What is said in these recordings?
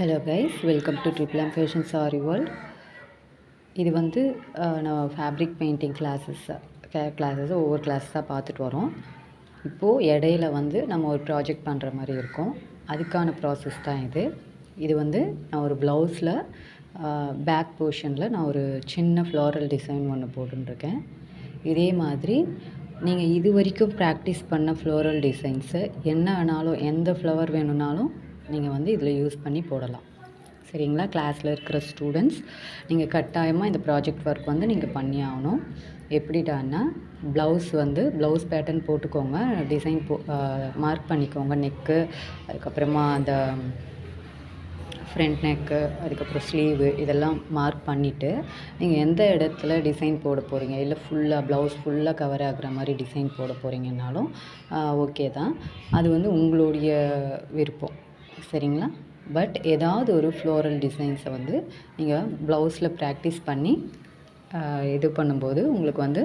Hello guys welcome to triple M fashion sari world இது வந்து நம்ம ஃபேப்ரிக் பெயிண்டிங் கிளாஸஸ் கிளாஸஸ் ஒவ்வொரு கிளாஸஸாக பார்த்துட்டு வரோம். இப்போது இடையில வந்து நம்ம ஒரு ப்ராஜெக்ட் பண்ணுற மாதிரி இருக்கும். அதுக்கான ப்ராசஸ் தான் இது. இது வந்து நான் ஒரு ப்ளவுஸில் பேக் போர்ஷனில் நான் ஒரு சின்ன ஃப்ளாரல் டிசைன் ஒன்று போட்டுருக்கேன். இதே மாதிரி நீங்கள் இது வரைக்கும் ப்ராக்டிஸ் பண்ண ஃப்ளோரல் டிசைன்ஸு என்ன வேணாலும் எந்த ஃப்ளவர் வேணும்னாலும் நீங்கள் வந்து இதில் யூஸ் பண்ணி போடலாம். சரிங்களா? கிளாஸில் இருக்கிற ஸ்டூடெண்ட்ஸ் நீங்கள் கட்டாயமாக இந்த ப்ராஜெக்ட் ஒர்க் வந்து நீங்கள் பண்ணி ஆகணும். எப்படிடான்னா ப்ளவுஸ் வந்து ப்ளவுஸ் பேட்டர்ன் போட்டுக்கோங்க டிசைன் போ மார்க் பண்ணிக்கோங்க நெக்கு அதுக்கப்புறமா அந்த ஃப்ரண்ட் நெக்கு அதுக்கப்புறம் ஸ்லீவு இதெல்லாம் மார்க் பண்ணிவிட்டு நீங்கள் எந்த இடத்துல டிசைன் போட போகிறீங்க இல்லை ஃபுல்லாக ப்ளவுஸ் ஃபுல்லாக கவர் ஆகுற மாதிரி டிசைன் போட போகிறீங்கன்னாலும் ஓகே தான். அது வந்து உங்களுடைய விருப்பம். சரிங்களா? பட் ஏதாவது ஒரு ஃப்ளோரல் டிசைன்ஸை வந்து நீங்கள் ப்ளவுஸில் ப்ராக்டிஸ் பண்ணி இது பண்ணும்போது உங்களுக்கு வந்து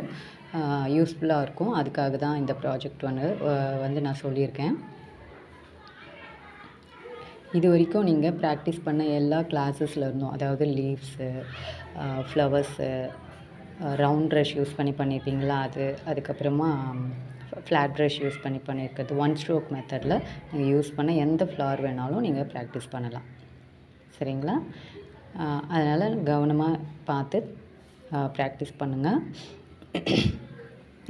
யூஸ்ஃபுல்லாக இருக்கும். அதுக்காக தான் இந்த ப்ராஜெக்ட் வந்து வந்து நான் சொல்லியிருக்கேன். இது வரைக்கும் நீங்கள் ப்ராக்டிஸ் பண்ண எல்லா கிளாஸஸில் இருந்தோம் அதாவது leaves flowers round brush use பண்ணி பண்ணியிருப்பீங்களா அது? அதுக்கப்புறமா ஃப்ளாட் ப்ரஷ் யூஸ் பண்ணி பண்ணியிருக்கிறது ஒன் ஸ்ட்ரோக் மெத்தடில் நீங்கள் யூஸ் பண்ண எந்த ஃப்ளவர் வேணாலும் நீங்கள் ப்ராக்டிஸ் பண்ணலாம். சரிங்களா? அதனால் கவனமாக பார்த்து ப்ராக்டிஸ் பண்ணுங்கள்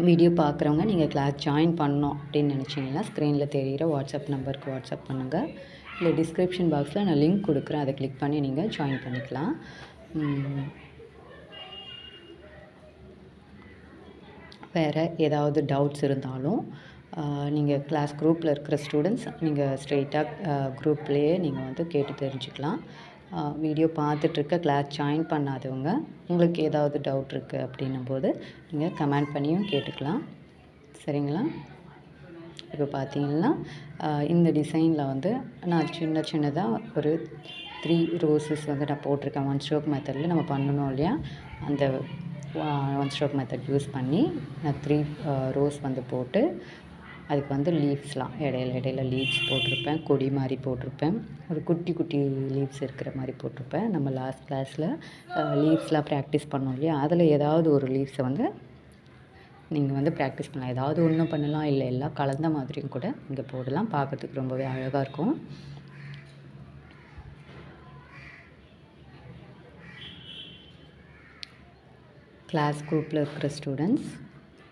வீடியோ பார்க்குறவங்க நீங்கள் கிளாஸ் ஜாயின் பண்ணோம் அப்படின்னு நினச்சிங்கன்னா ஸ்க்ரீனில் தெரிகிற வாட்ஸ்அப் நம்பருக்கு வாட்ஸ்அப் பண்ணுங்கள் இல்லை டிஸ்கிரிப்ஷன் பாக்ஸில் நான் லிங்க் கொடுக்குறேன். அதை கிளிக் பண்ணி நீங்கள் ஜாயின் பண்ணிக்கலாம். வேறு ஏதாவது டவுட்ஸ் இருந்தாலும் நீங்கள் கிளாஸ் குரூப்பில் இருக்கிற ஸ்டூடெண்ட்ஸ் நீங்கள் ஸ்ட்ரெயிட்டாக குரூப்லேயே நீங்கள் வந்து கேட்டு தெரிஞ்சுக்கலாம். வீடியோ பார்த்துட்ருக்க கிளாஸ் ஜாயின் பண்ணாதவங்க உங்களுக்கு ஏதாவது டவுட் இருக்குது அப்படின்னும் போது நீங்கள் கமெண்ட் பண்ணியும் கேட்டுக்கலாம். சரிங்களா? இப்போ பார்த்தீங்கன்னா இந்த டிசைனில் வந்து நான் சின்ன சின்னதாக ஒரு த்ரீ ரோசஸ் வந்து நான் போட்டிருக்கேன். ஒன் ஸ்ட்ரோக் மெத்தடில் நம்ம பண்ணணும் இல்லையா? அந்த ஒன் ஸ்ட்ரோக் மெத்தட் யூஸ் பண்ணி நான் த்ரீ ரோஸ் வந்து போட்டு அதுக்கு வந்து லீவ்ஸ்லாம் இடையில இடையில லீவ்ஸ் போட்டிருப்பேன் கொடி மாதிரி போட்டிருப்பேன். ஒரு குட்டி குட்டி லீவ்ஸ் இருக்கிற மாதிரி போட்டிருப்பேன். நம்ம லாஸ்ட் கிளாஸில் லீவ்ஸ்லாம் ப்ராக்டிஸ் பண்ணோம் இல்லையா? அதில் ஏதாவது ஒரு லீவ்ஸை வந்து நீங்கள் வந்து ப்ராக்டிஸ் பண்ணலாம். ஏதாவது ஒன்றும் பண்ணலாம் இல்லை எல்லாம் கலந்த மாதிரியும் கூட இங்கே போடலாம். பார்க்கறதுக்கு ரொம்பவே அழகாக இருக்கும். கிளாஸ் குரூப்பில் இருக்கிற ஸ்டூடெண்ட்ஸ்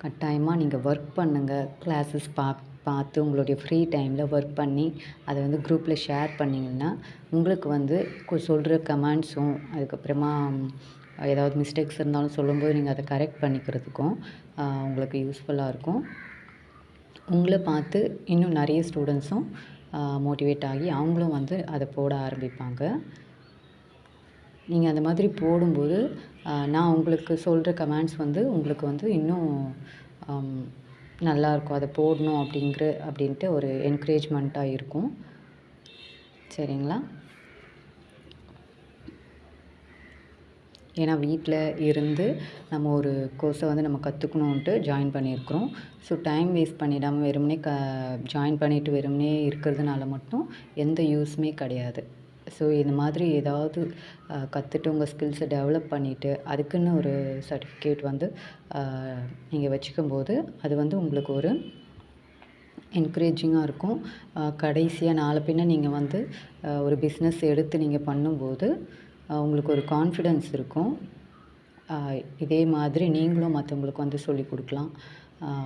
கட்டாயமாக நீங்கள் ஒர்க் பண்ணுங்கள் கிளாஸஸ் பா பார்த்து உங்களுடைய ஃப்ரீ டைமில் ஒர்க் பண்ணி அதை வந்து குரூப்பில் ஷேர் பண்ணிங்கன்னா உங்களுக்கு வந்து சொல்கிற கமெண்ட்ஸும் அதுக்கப்புறமா ஏதாவது மிஸ்டேக்ஸ் இருந்தாலும் சொல்லும்போது நீங்கள் அதை கரெக்ட் பண்ணிக்கிறதுக்கும் உங்களுக்கு யூஸ்ஃபுல்லாக இருக்கும். உங்களை பார்த்து இன்னும் நிறைய ஸ்டூடெண்ட்ஸும் மோட்டிவேட் ஆகி அவங்களும் வந்து அதை போட ஆரம்பிப்பாங்க. நீங்கள் அந்த மாதிரி போடும்போது நான் உங்களுக்கு சொல்கிற கமெண்ட்ஸ் வந்து உங்களுக்கு வந்து இன்னும் நல்லாயிருக்கும் நல்லா இருக்கும். அதை போடணும் அப்படிங்கிற அப்படின்ட்டு ஒரு என்கரேஜ்மெண்ட்டாக இருக்கும். சரிங்களா? ஏன்னா வீட்டில் இருந்து நம்ம ஒரு கோர்ஸை வந்து நம்ம கற்றுக்கணுன்ட்டு ஜாயின் பண்ணியிருக்கிறோம். ஸோ டைம் வேஸ்ட் பண்ணிடாமல் வெறுமனே க ஜாயின் பண்ணிவிட்டு வெறுமனே இருக்கிறதுனால மட்டும் எந்த யூஸுமே கிடையாது. ஸோ இந்த மாதிரி ஏதாவது கற்றுட்டு உங்கள் ஸ்கில்ஸை டெவலப் பண்ணிவிட்டு அதுக்குன்னு ஒரு சர்டிஃபிகேட் வந்து நீங்கள் வச்சுக்கும்போது அது வந்து உங்களுக்கு ஒரு என்கரேஜிங்காக இருக்கும். கடைசியாக நாளை பின்ன நீங்கள் வந்து ஒரு பிஸ்னஸ் எடுத்து நீங்கள் பண்ணும்போது உங்களுக்கு ஒரு கான்ஃபிடென்ஸ் இருக்கும். இதே மாதிரி நீங்களும் மற்றவங்களுக்கு வந்து சொல்லி கொடுக்கலாம்.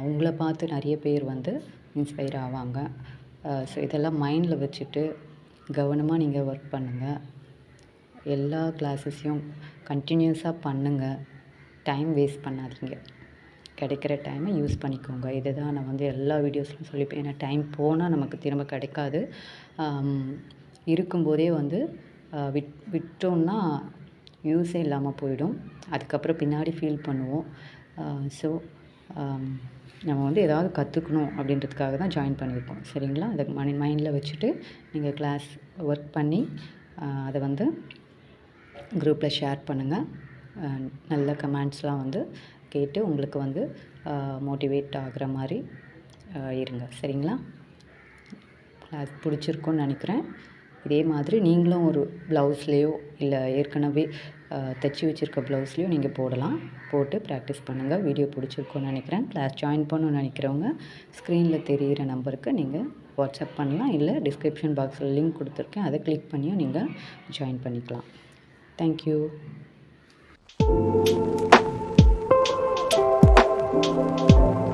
உங்களை பார்த்து நிறைய பேர் வந்து இன்ஸ்பயர் ஆவாங்க. ஸோ இதெல்லாம் மைண்டில் வச்சுட்டு கவனமாக நீங்கள் ஒர்க் பண்ணுங்கள் எல்லா கிளாஸஸையும் கண்டினியூஸாக பண்ணுங்கள் டைம் வேஸ்ட் பண்ணாதீங்க. கிடைக்கிற டைமை யூஸ் பண்ணிக்கோங்க. இதை தான் நான் வந்து எல்லா வீடியோஸ்லையும் சொல்லிப்பேன். ஏன்னா டைம் போனால் நமக்கு திரும்ப கிடைக்காது. இருக்கும்போதே வந்து விட் விட்டோம்னா யூஸே இல்லாமல் போயிடும். அதுக்கப்புறம் பின்னாடி ஃபீல் பண்ணுவோம். ஸோ நம்ம வந்து ஏதாவது கற்றுக்கணும் அப்படின்றதுக்காக தான் ஜாயின் பண்ணியிருக்கோம். சரிங்களா? அதை மணி மைண்டில் வச்சுட்டு நீங்கள் கிளாஸ் ஒர்க் பண்ணி அதை வந்து குரூப்பில் ஷேர் பண்ணுங்கள் நல்ல கமெண்ட்ஸ்லாம் வந்து கேட்டு உங்களுக்கு வந்து மோட்டிவேட் ஆகிற மாதிரி இருங்க. சரிங்களா? கிளாஸ் பிடிச்சிருக்குன்னு நினைக்கிறேன். இதே மாதிரி நீங்களும் ஒரு ப்ளவுஸ்லேயோ இல்லை ஏற்கனவே தைச்சி வச்சுருக்க ப்ளவுஸ்லேயோ நீங்கள் போடலாம். போட்டு ப்ராக்டிஸ் பண்ணுங்கள் வீடியோ பிடிச்சிருக்கோன்னு நினைக்கிறேன். கிளாஸ் ஜாயின் பண்ணணும்னு நினைக்கிறவங்க ஸ்க்ரீனில் தெரிகிற நம்பருக்கு நீங்கள் வாட்ஸ்அப் பண்ணலாம். இல்லை டிஸ்கிரிப்ஷன் பாக்ஸில் லிங்க் கொடுத்துருக்கேன். அதை கிளிக் பண்ணியும் நீங்கள் ஜாயின் பண்ணிக்கலாம். Thank you Thank